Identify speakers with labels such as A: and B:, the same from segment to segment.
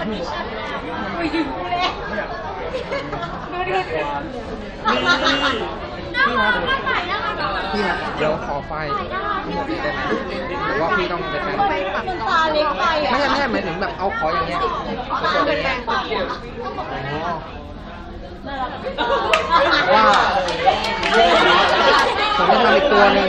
A: ่เลยดีมไพี่
B: นะเดี๋ยวขอไฟหมอว่าพี่ต้องไปแท
A: นไฟปัตาเล็กไป
B: ไม่ใช่ไม่ใช่หมายถึงแบบเอาขออย่างเงี้ยเป็นแรงปว่าผมจ้ทำอีกตัวหนึ่ง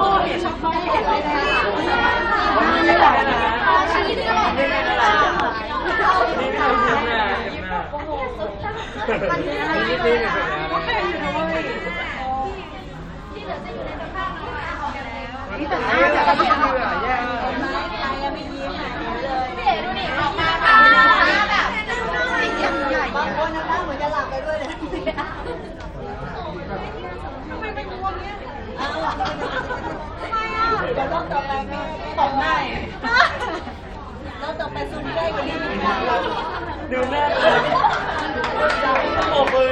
B: 哦，
C: 脸上发红了。来了，来了，ต่อ
A: ไปซูม
C: ใก
A: ล้กว่า
C: นี้
A: นิด
C: นึงดูแน้า
A: เลยโอบมือ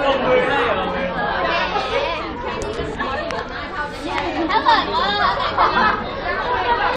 A: โอบมือให้เหรอถ้าเกิดว่า